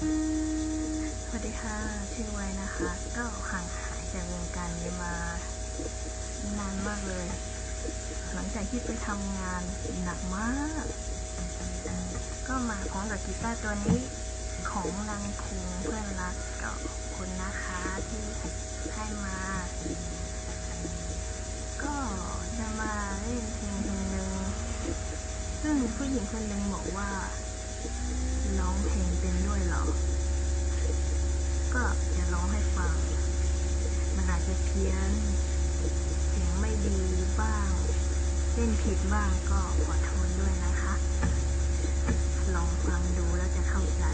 สวัสดีค่ะ ชื่อไว้นะคะ ก็ห่างหายจากวงการนี้มานานมากเลย หลังจากที่ไปทำงานหนักมาก ก็มาพร้อมกับกีตาร์ตัวนี้ของรังคุงเพื่อนรักก็ขอบคุณนะคะที่ให้มา ก็จะมาเล่นเพลงเพลงหนึ่งซึ่งผู้หญิงคนหนึ่งบอกว่าร้องเพลง อาจจะเพี้ยนเสียงไม่ดีบ้าง เล่นผิดบ้างก็อดทนด้วยนะคะ ลองฟังดูแล้วจะเข้าใจ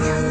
Yeah.